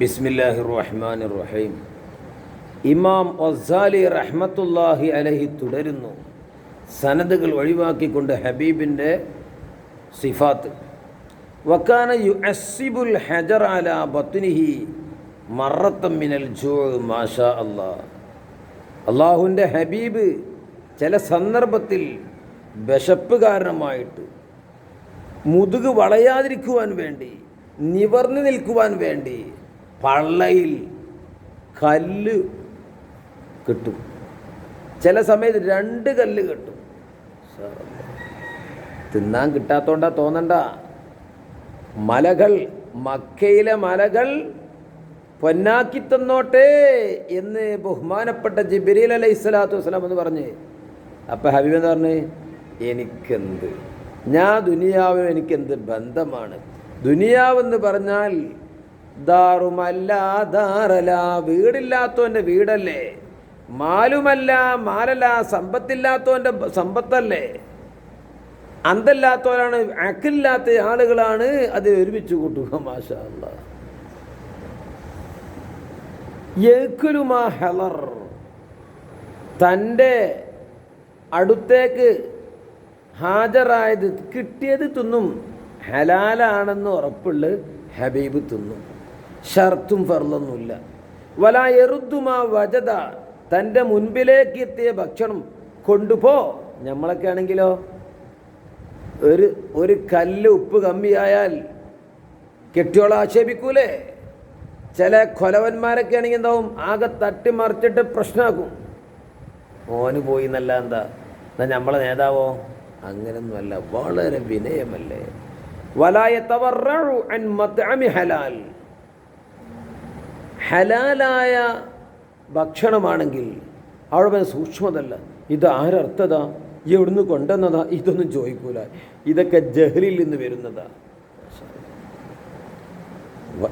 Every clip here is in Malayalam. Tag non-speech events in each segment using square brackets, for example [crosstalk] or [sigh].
ബിസ്മില്ലാഹി റഹ്മാൻ റഹീം ഇമാം ഒസാലി റഹ്മത്തുല്ലാഹി അലഹി തുടരുന്നു. സനദുകൾ ഒഴിവാക്കിക്കൊണ്ട് ഹബീബിന്റെ സിഫാത്ത്. വക്കാന യു അസിബുൽ ഹജർ അല ബത്തുനിഹി മറത്തം മിനൽ ജോ മാഷാ അല്ലാ. അള്ളാഹുവിന്റെ ഹബീബ് ചില സന്ദർഭത്തിൽ വിശപ്പ് കാരണമായിട്ട് മുതുക് വളയാതിരിക്കുവാൻ വേണ്ടി നിവർന്നു നിൽക്കുവാൻ വേണ്ടി പള്ളയിൽ കല്ല് കിട്ടും. ചില സമയത്ത് രണ്ട് കല്ല് കിട്ടും. തിന്നാൻ കിട്ടാത്തോണ്ടാ തോന്നണ്ട. മലകൾ മക്കയിലെ മലകൾ പൊന്നാക്കി തന്നോട്ടെ എന്ന് ബഹുമാനപ്പെട്ട ജിബിരിൽ അലൈഹി സ്വലാത്തു വസ്സലാം എന്ന് പറഞ്ഞ്. അപ്പം ഹബീബ് എന്ന് പറഞ്ഞ്? എനിക്കെന്ത്? ഞാൻ ദുനിയാവിനും എനിക്കെന്ത് ബന്ധമാണ്? ദുനിയാവെന്ന് പറഞ്ഞാൽ ദാറുമല്ല ദാറല വീടില്ലാത്തവന്റെ വീടല്ലേ? മാലുമല്ല മാലല്ല സമ്പത്തില്ലാത്തവന്റെ സമ്പത്തല്ലേ? അന്തല്ലാത്തവരാണ് അക്കില്ലാത്ത ആളുകളാണ് അത് ഒരുമിച്ച് കൂട്ടുക മാഷാ അല്ലാ യക്കുലുമാ ഹെലർ തന്റെ അടുത്തേക്ക് ഹാജരായത് കിട്ടിയത് തിന്നും ഹലാലാണെന്ന് ഉറപ്പുള്ള ഹബീബ് തിന്നും. ഷർത്തും ഫർലൊന്നുമില്ല വല എറുദ്ദുമാ വജത തന്റെ മുൻപിലേക്ക് എത്തിയ ഭക്ഷണം കൊണ്ടുപോ. നമ്മളൊക്കെ ആണെങ്കിലോ ഒരു ഒരു കല്ല് ഉപ്പ് കമ്മിയായാൽ കെട്ടിയോളം ആക്ഷേപിക്കൂലേ? ചില കൊലവന്മാരൊക്കെ ആണെങ്കിൽ എന്താവും? ആകെ തട്ടി മറിച്ചിട്ട് പ്രശ്നമാക്കും. ഓന് പോയി എന്നല്ല എന്താ? എന്നാ നമ്മളെ നേതാവോ? അങ്ങനൊന്നുമല്ല വളരെ വിനയമല്ലേ? വലായ തവറു ഹലാൽ. ഹലാലായ ഭക്ഷണമാണെങ്കിൽ അവിടെ സൂക്ഷ്മതല്ല. ഇത് ആരർത്ഥതാ? എവിടുന്ന് കൊണ്ടുവന്നതാ? ഇതൊന്നും ചോദിക്കൂല. ഇതൊക്കെ ജഹലിൽ നിന്ന് വരുന്നതാ.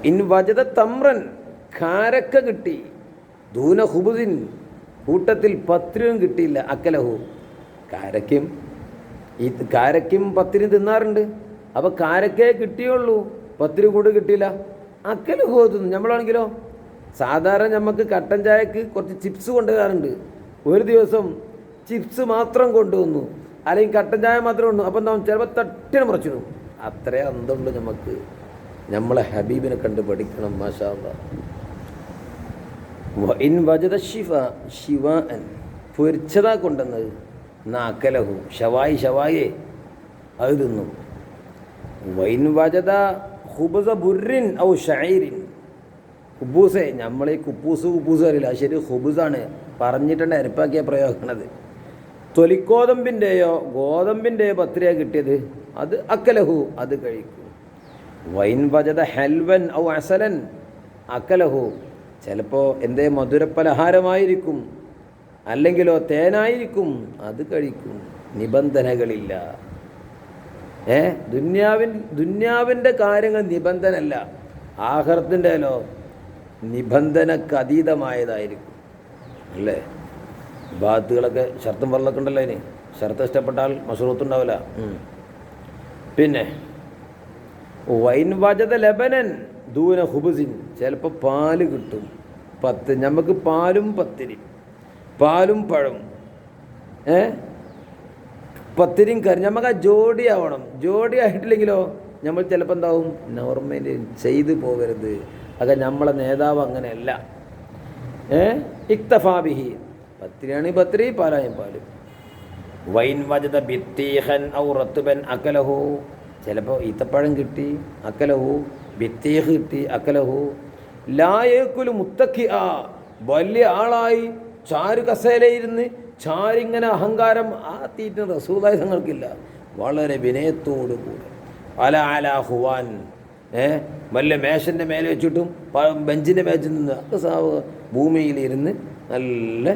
ഇൻ വജത തമ്രൻ കാരക്ക കിട്ടി. ദൂന ഹുബുദിൻ കൂട്ടത്തിൽ പത്രിയും കിട്ടിയില്ല. അക്കലഹു. കാരക്കും ഈ കാരക്കും പത്തിരി തിന്നാറുണ്ട്. അപ്പോൾ കാരക്കേ കിട്ടിയുള്ളൂ. പത്തിരി കൂട് കിട്ടിയില്ല. അക്കലഹു തിന്നു. നമ്മളാണെങ്കിലോ സാധാരണ നമുക്ക് കട്ടൻ ചായക്ക് കുറച്ച് ചിപ്സ് കൊണ്ടുവരാറുണ്ട്. ഒരു ദിവസം ചിപ്സ് മാത്രം കൊണ്ടുവന്നു. അല്ലെങ്കിൽ കട്ടൻ ചായ മാത്രം കൊണ്ടു അപ്പം നമ്മൾ ചിലപ്പോൾ തട്ടിന് മറിച്ചിടും. അത്രേ അന്തമുള്ളൂ നമുക്ക് നമ്മളെ ഹബീബിനെ കണ്ട് പഠിക്കണം ഇൻ ശിവ ശിവ പൊരിച്ചതാ കൊണ്ടുവന്നത്. നാക്കലഹു. ഷവായി ഷവായേ അത് തിന്നു. വൈൻ വജത ഹുബസ ബുറിൻ ഔ ഷൈരിൻ കുബൂസേ നമ്മൾ ഈ കുപ്പൂസ് കുപ്പൂസ് അറിയില്ല ശരി ഹുബുസാണ്. പറഞ്ഞിട്ടുണ്ട് അരിപ്പാക്കിയ പ്രയോഗമാണത് തൊലിക്കോതമ്പിന്റെയോ ഗോതമ്പിന്റെയോ പത്രിക കിട്ടിയത്? അത് അക്കലഹു അത് കഴിക്കും. വൈൻ വജത ഹെൽവൻ ഔ അസലൻ അക്കലഹു. ചിലപ്പോൾ എന്തേ മധുരപ്പലഹാരമായിരിക്കും അല്ലെങ്കിലോ തേനായിരിക്കും അത് കഴിക്കും. നിബന്ധനകളില്ല. ഏ? ദുന്യാവിൻ ദുന്യാവിന്റെ കാര്യങ്ങൾ നിബന്ധനല്ല. ആഹർത്തിന്റെലോ നിബന്ധനക്ക് അതീതമായതായിരിക്കും അല്ലേ? ബാത്തുകളൊക്കെ ഷർത്തും വെള്ളമൊക്കെ ഉണ്ടല്ലോ ഇനി ഷർത്ത് ഇഷ്ടപ്പെട്ടാൽ മസൂറത്തുണ്ടാവില്ല പിന്നെ വൈൻ ലബനൻ ദൂന ഹുബുസിൻ ചിലപ്പോൾ പാൽ കിട്ടും. പത്ത് നമുക്ക് പാലും പത്തിരി. പാലും പഴം ഏ? പത്തിരിയും കറി. നമുക്ക് ആ ജോഡി ആവണം. ജോഡി ആയിട്ടില്ലെങ്കിലോ നമ്മൾ ചിലപ്പോൾ എന്താവും? നോർമലി ചെയ്തു പോകരുത്. അതൊക്കെ നമ്മളെ നേതാവ് അങ്ങനെയല്ല. ഏ? ഇക്തഫാബിഹി പത്തിരിയാണെങ്കിൽ പത്തിരി പാലായും പാലും. വൈൻ വജത ബിത്തീഹൻ ഔ റത്തുബൻ അക്കലഹു ചിലപ്പോൾ ഈത്തപ്പഴം കിട്ടി അക്കലഹു ബിത്തീഹ് കിട്ടി അക്കലഹു ലായേക്കുലു മുത്തക്കി ആ വലിയ ആളായി ചാരു കസേലയിരുന്ന് ചാരിങ്ങനെ അഹങ്കാരം ആ തീറ്റ റസൂലായ തങ്ങൾക്കില്ല വളരെ വിനയത്തോടു കൂടെ അല അല ഹുവാൻ. ഏ? വല്ല മേശന്റെ മേലെ വെച്ചിട്ടും ബെഞ്ചിന്റെ മേച്ചിൽ നിന്ന് ഒക്കെ സാവ് ഭൂമിയിലിരുന്ന് നല്ല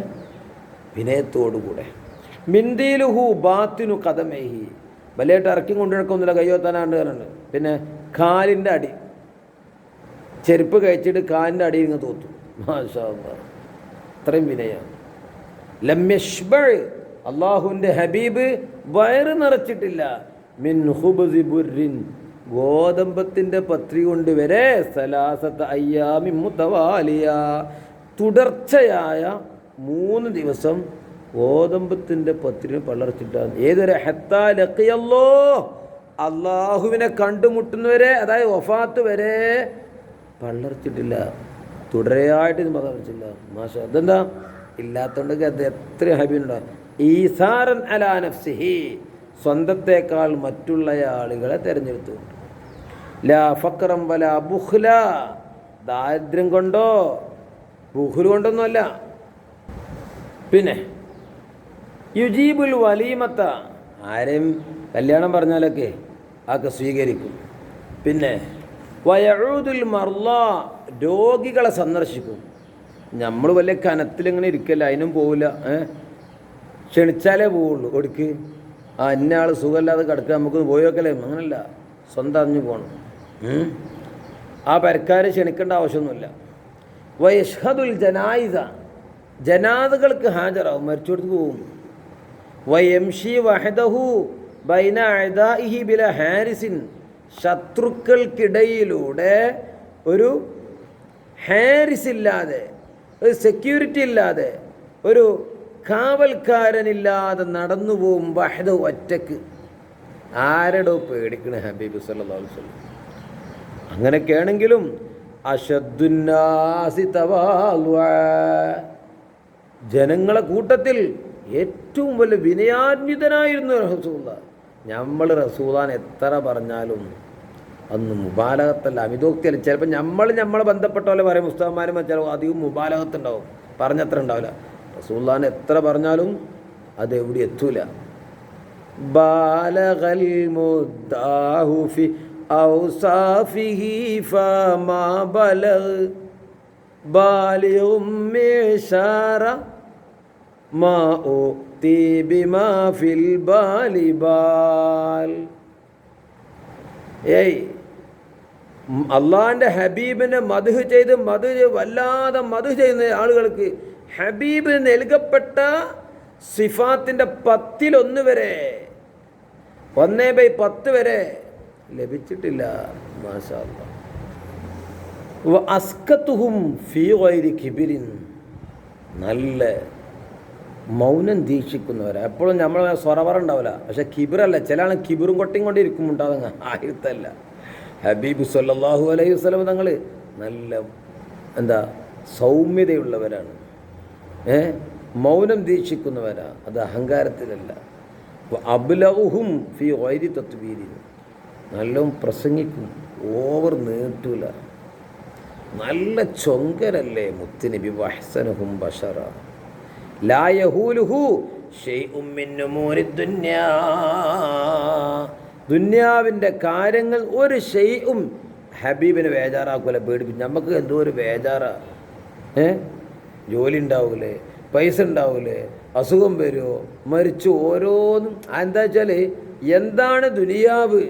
വിനയത്തോടുകൂടെ മിന്തിയിലുഹു ബാത്തിനു കഥമേഹി. വലിയായിട്ട് ഇറക്കി കൊണ്ടുനടക്കൊന്നുമില്ല കയ്യോത്താനാണ്ട് പറയുന്നുണ്ട് പിന്നെ കാലിന്റെ അടി. ചെരുപ്പ് കഴിച്ചിട്ട് കാലിന്റെ അടിയിൽ ഇങ്ങ് തോത്തു മാഷാ അത്രയും വിനയാണ് ലമ്യഷ്ബൾ അള്ളാഹുവിന്റെ ഹബീബ് വയറ് നിറച്ചിട്ടില്ല. മിൻ ഹുബുറിൻ ബുറിൻ ഗോതമ്പത്തിന്റെ പത്രി കൊണ്ട് വരെ സലാസത്ത് അയ്യാമി മുതവാലിയ. തുടർച്ചയായ മൂന്ന് ദിവസം ഗോതമ്പത്തിന്റെ പത്രിന് പള്ളർച്ചിട്ടാണ് ഏതൊരു ഹെത്താലക്കിയല്ലോ അള്ളാഹുവിനെ കണ്ടുമുട്ടുന്നവരെ അതായത് വഫാത്ത് വരെ പള്ളർച്ചിട്ടില്ല തുടരെയായിട്ട് ഇത് പള്ളർച്ചില്ല മാഷ അതെന്താ ഇല്ലാത്തതുകൊണ്ട് അത് എത്ര ഹബിയുണ്ടാകും ഈസാറൻ അലാ നഫ്സിഹി. സ്വന്തത്തെക്കാൾ മറ്റുള്ള ആളുകളെ തിരഞ്ഞെടുത്തുകൊണ്ട് ലാ ഫക്രം വല ബുഹ്ല ദാരിദ്ര്യം കൊണ്ടോ ബുഹുൽ കൊണ്ടൊന്നുമല്ല. പിന്നെ യുജീബുൽ വലീമത്ത. ആരെയും കല്യാണം പറഞ്ഞാലൊക്കെ ആക്കെ സ്വീകരിക്കും. പിന്നെ വയഴുതുൽ മർല രോഗികളെ സന്ദർശിക്കും. നമ്മൾ വലിയ കനത്തിലിങ്ങനെ ഇരിക്കല്ല അതിനും പോവില്ല ക്ഷണിച്ചാലേ പോവുള്ളൂ കൊടുക്ക് ആ ഇന്ന ആൾ സുഖമില്ലാതെ കിടക്കുക നമുക്കൊന്ന് പോയി നോക്കലേ അങ്ങനല്ല. സ്വന്തം അറിഞ്ഞു പോകണം. ആ പരക്കാരെ ക്ഷണിക്കേണ്ട ആവശ്യമൊന്നുമില്ല. വൈഷ്ഹദുൽ ജനായിസ. ജനാദകൾക്ക് ഹാജരാവും മരിച്ചെടുത്ത് പോകും. വയംഷി വഹദഹു ബൈന ബില ഹാരിസിൻ. ശത്രുക്കൾക്കിടയിലൂടെ ഒരു ഹാരിസ് ഇല്ലാതെ ഒരു സെക്യൂരിറ്റി ഇല്ലാതെ ഒരു കാവൽക്കാരനില്ലാതെ നടന്നു പോകും വഹദ ഒറ്റയ്ക്ക്. ആരടോ പേടിക്കണേ ഹബീബ് വസല്ലം. അങ്ങനെയൊക്കെയാണെങ്കിലും അഷദ്ദുന്നാസി തവാലുഅ. ജനങ്ങളെ കൂട്ടത്തിൽ ഏറ്റവും വലിയ വിനയാന്വിതനായിരുന്നു റസൂല നമ്മൾ റസൂലാൻ എത്ര പറഞ്ഞാലും അന്ന് മുബാലകത്തല്ല അമിതോക്തിയല്ല. ചിലപ്പോൾ നമ്മൾ നമ്മളെ ബന്ധപ്പെട്ട പോലെ പറയും പുസ്തകന്മാരും ചിലപ്പോൾ അധികം മുബാലകത്തുണ്ടാവും പറഞ്ഞത്ര ഉണ്ടാവില്ല. റസൂല്ലാൻ എത്ര പറഞ്ഞാലും അത് എവിടെ എത്തൂല بالغ المداه في أوصافه فما بلغ بالغ مشارة ما أؤتي بما في البال بال ഏയ് അള്ളാഹിൻ്റെ ഹബീബിനെ മധു ചെയ്ത് മധു വല്ലാതെ മധു ചെയ്യുന്ന ആളുകൾക്ക് ഹബീബ് നൽകപ്പെട്ട സിഫാത്തിന്റെ പത്തിലൊന്ന് വരെ ഒന്നേ ബൈ പത്ത് വരെ ലഭിച്ചിട്ടില്ല. അസ്കത്തുഹും ഫീ നല്ല മൗനം ദീക്ഷിക്കുന്നവരാ. എപ്പോഴും നമ്മൾ സ്വറവറ ഉണ്ടാവില്ല പക്ഷെ കിബിറല്ല. ചില ആൾ കിബിറും കൊട്ടിയും കൊണ്ട് ഉണ്ടാകുന്ന ആയിരത്തല്ല. ഹബീബ് സല്ലാഹു അലൈഹി വസല്ലം തങ്ങൾ നല്ല എന്താ സൗമ്യതയുള്ളവരാണ്. മൗനം ദീക്ഷിക്കുന്നവരാ. അത് അഹങ്കാരത്തിലല്ല. അബുലഹും ഫി വൈരി തത്വീരി നല്ല പ്രസംഗിക്കും. ഓവർ നീട്ടൂല. നല്ല ചൊങ്കരല്ലേ മുത്തുനബി വിവാഹസനഹും ബഷറ. ലാ യഹൂലുഹു ഷൈഉം മിൻ ഉമൂരി ദുന്യാ. ദുന്യാവിന്റെ കാര്യങ്ങൾ ഒരു ഷെയ്യും ഹബീബിനെ വേജാറാക്കൂല പേടിപ്പിച്ചു. നമുക്ക് എന്തോ ഒരു വേജാറാ ഏ? ജോലി ഉണ്ടാവൂലേ പൈസ ഉണ്ടാവൂലേ അസുഖം വരുമോ മരിച്ചു? ഓരോന്നും. എന്താ വെച്ചാൽ എന്താണ് ദുനിയാവ്?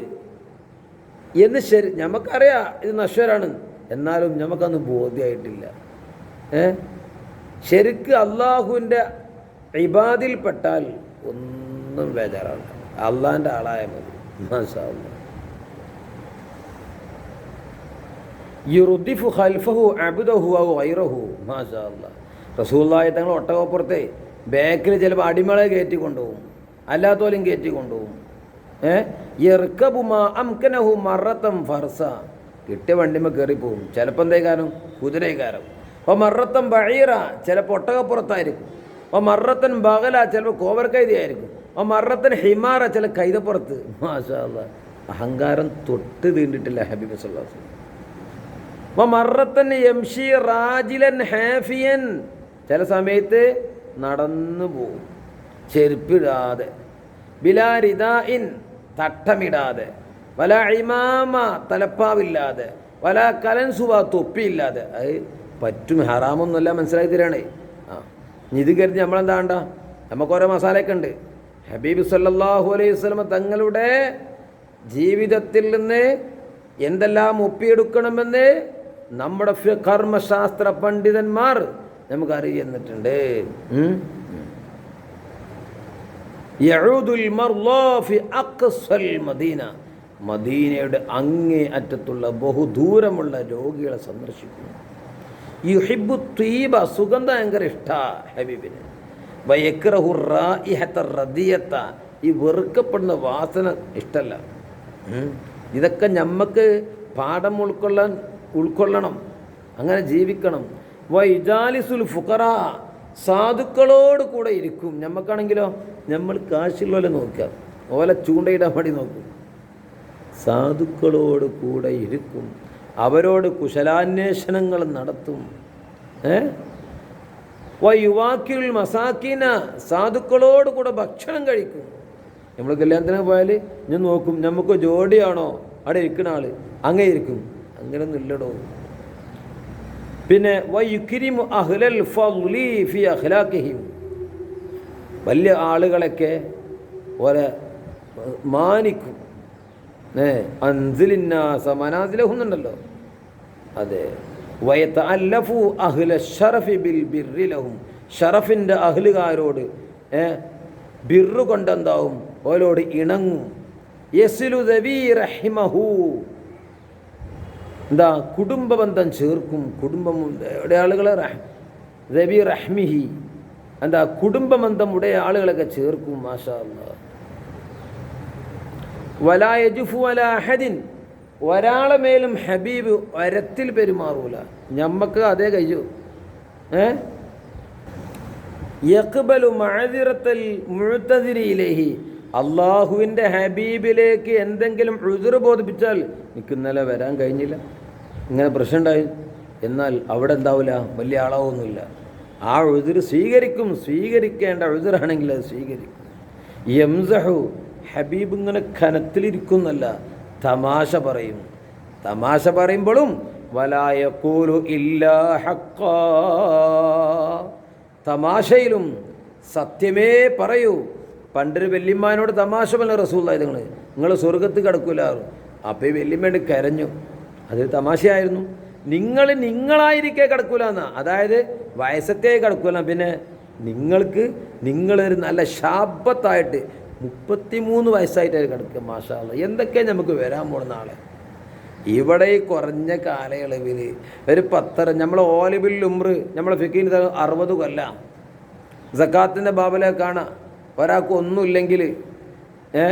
എന്ന് ശരി നമുക്കറിയാം ഇത് നശ്വരാണ്. എന്നാലും നമുക്കന്ന് ബോധ്യമായിട്ടില്ല ഏ? ശരിക്ക് അള്ളാഹുവിന്റെ ഇബാദിൽപ്പെട്ടാൽ ഒന്നും ബേജാറാണ് അള്ളാഹിന്റെ ആളായ മതി. അല്ലാ. യുറുദിഫു ഖൽഫഹു അബ്ദഹു ഔ ഗൈറഹു. മാഷാ അല്ലാ റസൂലുള്ളാഹി തങ്ങൾ ഒട്ടകപ്പുറത്തെ ബാക്കിൽ ചിലപ്പോൾ അടിമളെ കയറ്റി കൊണ്ടുപോകും. അല്ലാത്തോലും കയറ്റി കൊണ്ടുപോകും. ഏ? യർക്കബുമാ അംകനഹു മറത്തം ഫർസ. കിട്ടിയ വണ്ടിമ കയറിപ്പോവും ചിലപ്പോൾ എന്തേക്കാരം കുതിരക്കാരം. അപ്പോൾ മറത്തം ബഴീറ ചിലപ്പോൾ ഒട്ടകപ്പുറത്തായിരിക്കും. അപ്പോൾ മറത്തൻ ബകല ചിലപ്പോൾ കോവർക്കൈതിയായിരിക്കും. അപ്പോൾ മറത്തൻ ഹിമാറ ചില കൈതപ്പുറത്ത്. മാഷാ അഹങ്കാരം തൊട്ട് തീണ്ടിട്ടില്ല ഹബീബ് സല്ലല്ലാഹു അപ്പോൾ മറത്തൻ എംഷി റാജിലൻ ഹാഫിയൻ. ചില സമയത്ത് നടന്നു പോകും. ചെരുപ്പിടാതെ. ബിലാരിദായിൻ തട്ടമിടാതെ. വല ഇമാമ തലപ്പാവില്ലാതെ. വല കലൻസുവ തൊപ്പിയില്ലാതെ. അത് പറ്റും ഹറാമൊന്നുമല്ല മനസ്സിലാക്കി തരാണേ. ആ ഇത് കരുതി നമ്മളെന്താ വേണ്ട നമുക്ക് ഓരോ മസാലയൊക്കെ ഉണ്ട്. ഹബീബ് സല്ലാഹു അലൈഹി വസ്ലമ തങ്ങളുടെ ജീവിതത്തിൽ നിന്ന് എന്തെല്ലാം ഒപ്പിയെടുക്കണമെന്ന് നമ്മുടെ കർമ്മശാസ്ത്ര പണ്ഡിതന്മാർ നമുക്ക് അറിയുന്നിട്ടുണ്ട് മദീന. മദീനയുടെ അങ്ങേ അറ്റത്തുള്ള ബഹുദൂരമുള്ള രോഗികളെ സന്ദർശിക്കുന്നു. യുഹിബു തീബ സുഗന്ധ ഭയങ്കര ഇഷ്ട ഹബീബിന് ഈ വെറുക്കപ്പെടുന്ന വാസന ഇഷ്ടല്ല. ഇതൊക്കെ ഞമ്മക്ക് പാഠം ഉൾക്കൊള്ളാൻ ഉൾക്കൊള്ളണം. അങ്ങനെ ജീവിക്കണം. വൈജാലിസുൽ ഫുഖറ. സാധുക്കളോട് കൂടെ ഇരിക്കും. ഞമ്മക്കാണെങ്കിലോ നമ്മൾ കാശുള്ളവരെ നോക്കുക ഓല ചൂണ്ടയിടാൻ വേണ്ടി നോക്കും. സാധുക്കളോട് കൂടെ ഇരിക്കും. അവരോട് കുശലാന്വേഷണങ്ങൾ നടത്തും. ഏ? യുവാക്കിൽ മസാക്കിന. സാധുക്കളോട് കൂടെ ഭക്ഷണം കഴിക്കും. നമ്മൾ കല്യാണത്തിന് പോയാൽ ഞാൻ നോക്കും. നമുക്ക് ജോഡിയാണോ? അവിടെ ഇരിക്കുന്ന ആൾ. അങ്ങനെ ഇരിക്കും. അങ്ങനെയൊന്നും ഇല്ലടോ. പിന്നെ വയുക്കിരിമു അഹ്ലൽ ഫളി ഫി അഖ്ലാഖിഹിം. വലിയ ആളുകളൊക്കെ ഓരെ മാനിക്കും. ഏ അൻസിലിന്നാസ മനാസിലഹുന്നുണ്ടല്ലോ. അതെ. വയത്ത അല്ലഫു അഹ്ല ഷറഫി ബിൽ ബിറിലഹും ഷറഫിന്റെ അഹ്ലുകാരോട് ഏ ബിറു കൊണ്ടെന്താവും? ഓരോട് ഇണങ്ങും. യസിലു ദവീ റഹിമഹു. എന്താ കുടുംബ ബന്ധം ചേർക്കും. കുടുംബം ഇവിടെ ആളുകളെ റബി റഹ്മിഹി. എന്താ കുടുംബ ബന്ധം ഉടേ ആളുകളൊക്കെ ചേർക്കും മാഷാ വലായജുഫു അലഹദിൻ ഒരാളെ മേലും ഹബീബ് ഒരത്തിൽ പെരുമാറൂല. ഞമ്മക്ക് അതേ കഴിയൂ ഏ? യക്ബലു മഴതിറത്തൽ മുഴുത്തതിരിയിലേഹി അള്ളാഹുവിന്റെ ഹബീബിലേക്ക് എന്തെങ്കിലും ഉതിർ ബോധിപ്പിച്ചാൽ എനിക്ക് വരാൻ കഴിഞ്ഞില്ല. ഇങ്ങനെ പ്രശ്നമുണ്ടായി. എന്നാൽ അവിടെ എന്താവില്ല വലിയ അളവൊന്നുമില്ല ആ എഴുതിർ സ്വീകരിക്കും. സ്വീകരിക്കേണ്ട എഴുതിറാണെങ്കിൽ അത് സ്വീകരിക്കും. യംസഹു ഹബീബ് ഇങ്ങനെ ഖനത്തിലിരിക്കുന്നല്ല തമാശ പറയും. തമാശ പറയുമ്പോഴും വലായക്കൂലു ഇല്ലാ ഹക്ക തമാശയിലും സത്യമേ പറയൂ. പണ്ടൊരു വല്യമ്മാനോട് തമാശ പറഞ്ഞ റസൂള്ളായി നിങ്ങൾ നിങ്ങൾ സ്വർഗത്ത് കിടക്കൂലാറും അപ്പോൾ ഈ വല്യമ്മേണ്ട് കരഞ്ഞു. അത് തമാശയായിരുന്നു. നിങ്ങൾ നിങ്ങളായിരിക്കെ കിടക്കൂല എന്നാ അതായത് വയസ്സൊക്കെ കിടക്കൂല. പിന്നെ നിങ്ങൾക്ക് നിങ്ങളൊരു നല്ല ശാപത്തായിട്ട് മുപ്പത്തിമൂന്ന് വയസ്സായിട്ടാണ് കിടക്കുക മാഷാള്ള എന്തൊക്കെ നമുക്ക് വരാൻ പോകുന്ന ആളെ ഇവിടെ ഈ കുറഞ്ഞ കാലയളവിൽ ഒരു പത്തര നമ്മൾ ഓലിബിൽ ഉമ്ര് നമ്മൾ ഫിക്കിന് അറുപത് കൊല്ലാം. സക്കാത്തിന്റെ ബാബലെ കാണാം. ഒരാൾക്ക് ഒന്നുമില്ലെങ്കിൽ ഏ?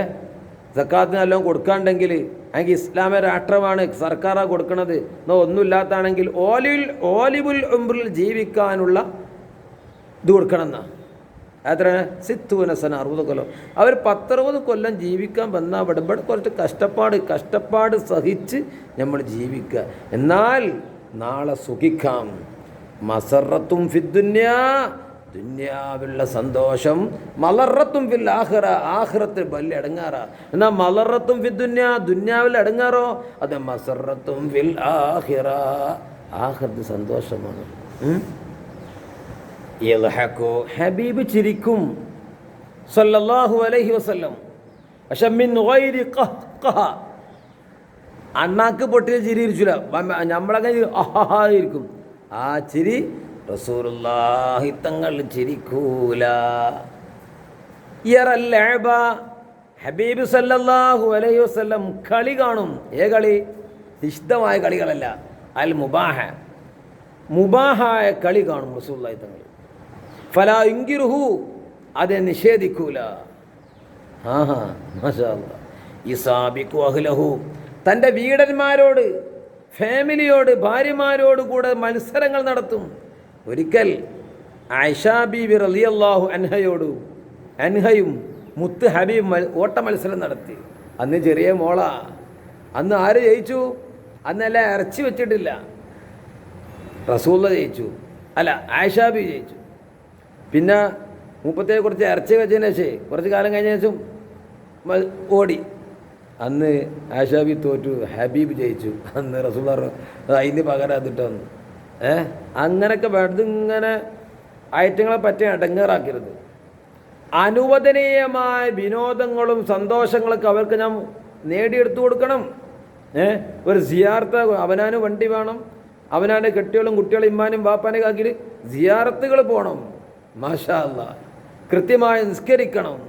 സക്കാത്തിന് എല്ലാം കൊടുക്കാണ്ടെങ്കിൽ അല്ലെങ്കിൽ ഇസ്ലാമ രാഷ്ട്രമാണ് സർക്കാരാണ് കൊടുക്കുന്നത് എന്നോ ഒന്നുമില്ലാത്താണെങ്കിൽ ഓലിൽ ഓലിബുൽ ഉംറിൽ ജീവിക്കാനുള്ള ഇത് കൊടുക്കണം എന്നാ. എത്ര? സിത്തുവനസന അറുപത് കൊല്ലം. അവർ പത്തറുപത് കൊല്ലം ജീവിക്കാൻ വന്നാൽ ഇവിടെ കുറച്ച് കഷ്ടപ്പാട് കഷ്ടപ്പാട് സഹിച്ച് നമ്മൾ ജീവിക്കുക. എന്നാൽ നാളെ സുഖിക്കാം. മസറത്തും ഫിദ്ദുന്യ ദുന്യാവിലുള്ള സന്തോഷം മലറത്തും ഫിൽ ആഹ്റ ആഹ്റത്തിൽ വലിയ അടങ്ങാറ. എന്നാൽ മലറത്തും ഫി ദുന്യ ദുന്യാവിൽ അടങ്ങാറോ? അത് മസറത്തും ഫിൽ ആഹിറ ആഹ്റത്ത് സന്തോഷമാണ്. ഹബീബ് ചിരിക്കും. സല്ലല്ലാഹു അലൈഹി വസല്ലം. പക്ഷെ അണ്ണാക്ക് പൊട്ടിയ ചിരി ഇരിച്ചില്ല നമ്മളങ്ങനെ ഇരിക്കും. ആ ചിരി റസൂലുള്ളാഹി തങ്ങൾ ചിരിക്കൂല. ഹബീബ് സല്ലല്ലാഹു അലൈഹി വസല്ലം കളി കാണും. ഏ കളി? നിഷിദ്ധമായ കളികളല്ല. അൽ മുബാഹ മുബാഹായ കളി കാണും റസൂലുള്ളാഹി തങ്ങൾ. ഫലാ ഇങ്കിറുഹു അതെ നിഷേധിക്കൂല. ആഹാ മാഷാ. ഇസാബിക്കു അഹ്ലഹു തന്റെ വീടന്മാരോട് ഫാമിലിയോട് ഭാര്യമാരോട് കൂടെ മത്സരങ്ങൾ നടത്തും. ഒരിക്കൽ ആയിഷാ ബീബി അള്ളാഹു അൻഹയോട് അൻഹയും മുത്ത് ഹബീബ് ഓട്ട മത്സരം നടത്തി. അന്ന് ചെറിയ മോള. അന്ന് ആര് ജയിച്ചു? അന്നല്ല ഇറച്ചി വെച്ചിട്ടില്ല. റസൂള്ള ജയിച്ചു. അല്ല ആയിഷാ ആയിഷാബി ജയിച്ചു. പിന്നെ മുപ്പത്തേ കുറച്ച് ഇറച്ചി വെച്ചതിന് ശേഷം കുറച്ച് കാലം കഴിഞ്ഞ ശേഷം ഓടി. അന്ന് ആഷാബി തോറ്റു ഹബീബ് ജയിച്ചു. അന്ന് റസൂൾ അതിന് പകരം അതിട്ട് ഏ? അങ്ങനെയൊക്കെ വെറുതെ ഇങ്ങനെ ഐറ്റങ്ങളെ പറ്റി അടങ്ങേറാക്കരുത്. അനുവദനീയമായ വിനോദങ്ങളും സന്തോഷങ്ങളൊക്കെ അവർക്ക് ഞാൻ നേടിയെടുത്തു കൊടുക്കണം. ഏ? ഒരു സിയാർത്ത അവനാനും വണ്ടി വേണം. അവനാന്റെ കെട്ടികളും കുട്ടികളും ഇമ്മാനും വാപ്പാനെ കാക്കിൽ സിയാറത്തുകൾ പോകണം മാഷാല്ല കൃത്യമായി നിസ്കരിക്കണം.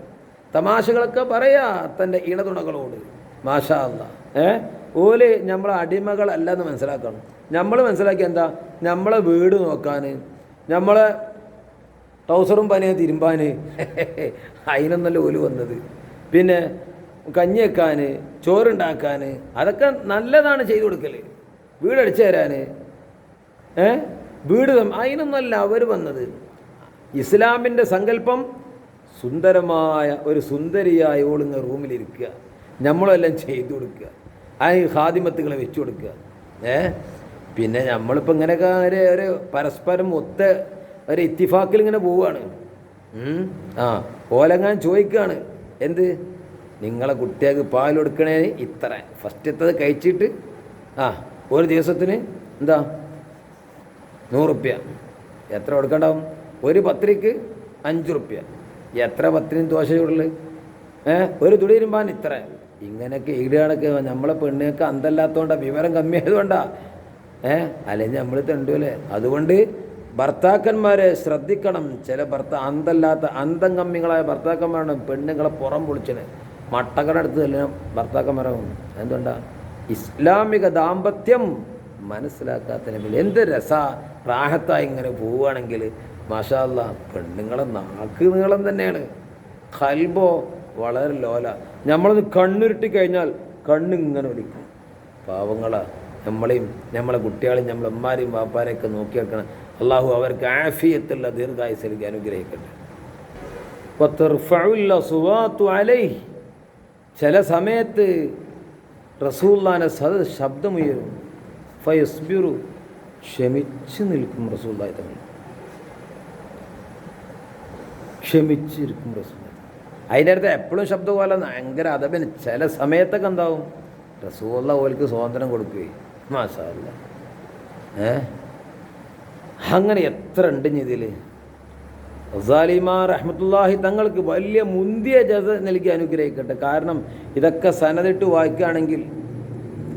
തമാശകളൊക്കെ പറയാ തന്റെ ഇണതുണകളോട്. മാഷാല്ല ഏ? ഓൽ നമ്മളെ അടിമകളല്ല എന്ന് മനസ്സിലാക്കണം. നമ്മൾ മനസ്സിലാക്കി എന്താ? നമ്മളെ വീട് നോക്കാൻ നമ്മളെ ട്രൗസറും പനിയെ തിരുമ്പാൻ [laughs] അതിനൊന്നല്ല ഓൽ വന്നത്. പിന്നെ കഞ്ഞി വെക്കാൻ ചോറുണ്ടാക്കാൻ അതൊക്കെ നല്ലതാണ് ചെയ്തു കൊടുക്കൽ വീടടിച്ചു തരാൻ ഏ? വീട് അതിനൊന്നല്ല അവർ വന്നത്. ഇസ്ലാമിന്റെ സങ്കല്പം സുന്ദരമായ ഒരു സുന്ദരിയായ ഓളിങ്ങ റൂമിലിരിക്കുക നമ്മളെല്ലാം ചെയ്തു കൊടുക്കുക ആ ഹാദിമത്തുകളെ വെച്ചു കൊടുക്കുക. ഏ? പിന്നെ നമ്മളിപ്പോൾ ഇങ്ങനെയൊക്കെ ഒരു ഒരു പരസ്പരം ഒത്ത ഒരു ഇത്തിഫാക്കിൽ ഇങ്ങനെ പോവുകയാണ് ആ ഓലങ്ങാൻ ചോദിക്കുകയാണ് എന്ത്? നിങ്ങളെ കുട്ടികൾക്ക് പാൽ കൊടുക്കണേ ഇത്ര. ഫസ്റ്റത്തത് കഴിച്ചിട്ട് ആ ഒരു ദിവസത്തിന് എന്താ? നൂറുപ്യ. എത്ര കൊടുക്കണ്ടാവും? ഒരു പത്രിക്ക് അഞ്ച് റുപ്യ എത്ര പത്രിയും ദോശ ചൂടൽ? ഏ? ഒരു തുടിയിരുമ്പാൻ ഇത്ര. ഇങ്ങനെയൊക്കെ ഈടുകണക്ക് നമ്മളെ പെണ്ണുങ്ങൾക്ക് അന്തല്ലാത്തതുകൊണ്ടാ വിവരം കമ്മിയായതുകൊണ്ടാണ് ഏ? അല്ലെങ്കിൽ നമ്മൾ തെണ്ടുമല്ലേ അതുകൊണ്ട് ഭർത്താക്കന്മാരെ ശ്രദ്ധിക്കണം. ചില ഭർത്ത അന്തല്ലാത്ത അന്തം കമ്മികളായ ഭർത്താക്കന്മാരാണ് പെണ്ണുങ്ങളെ പുറം പൊളിച്ചത് അടുത്ത് തന്നെ ഭർത്താക്കന്മാരാകും എന്തുകൊണ്ടാ ഇസ്ലാമിക ദാമ്പത്യം മനസ്സിലാക്കാത്തതിനെ എന്ത് രസ? റാഹത്തായി ഇങ്ങനെ പോവുകയാണെങ്കിൽ മാഷാല്ല പെണ്ണുങ്ങളെ നാക്ക് നീളം തന്നെയാണ്. കൽബോ വളരെ ലോല. നമ്മളത് കണ്ണുരുട്ടി കഴിഞ്ഞാൽ കണ്ണിങ്ങനെ ഒലിക്കും. പാവങ്ങളാ. നമ്മളെയും നമ്മളെ കുട്ടികളെയും നമ്മളെ ഉമ്മാരെയും വാപ്പാരെയൊക്കെ നോക്കി വെക്കണം. അള്ളാഹു അവർക്ക് ആഫിയത്തുള്ള ദീർഘായുസലിക്ക് അനുഗ്രഹിക്കട്ടെ. ചില സമയത്ത് റസൂല്ലാനെ സദ ശബ്ദമുയരും. ഫയസ്ബിറു. ക്ഷമിച്ച് നിൽക്കും റസൂല്ലായി തങ്ങൾ. ക്ഷമിച്ചിരിക്കും റസൂൽ. അതിന്റെ അടുത്ത് എപ്പോഴും ശബ്ദം പോലെ ഭയങ്കര അതപിന്. ചില സമയത്തൊക്കെ എന്താവും? റസൂള്ള ഓൽക്ക് സ്വാതന്ത്ര്യം കൊടുക്കുകയും മാഷല്ല ഏ? അങ്ങനെ എത്ര ഉണ്ട് ഇതിൽ റസാലിമാർ തങ്ങൾക്ക് വലിയ മുന്തിയ ജത നൽകി അനുഗ്രഹിക്കട്ടെ. കാരണം ഇതൊക്കെ സനതിട്ട് വായിക്കുകയാണെങ്കിൽ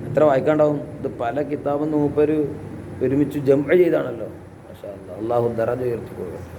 എത്ര വായിക്കാണ്ടാവും? ഇത് പല കിതാബെന്ന് മൂപ്പര് ഒരുമിച്ച് ജംപ ചെയ്താണല്ലോ. മാഷാ. അള്ളാഹു ദറ ഉയർത്തി കൊടുക്കട്ടെ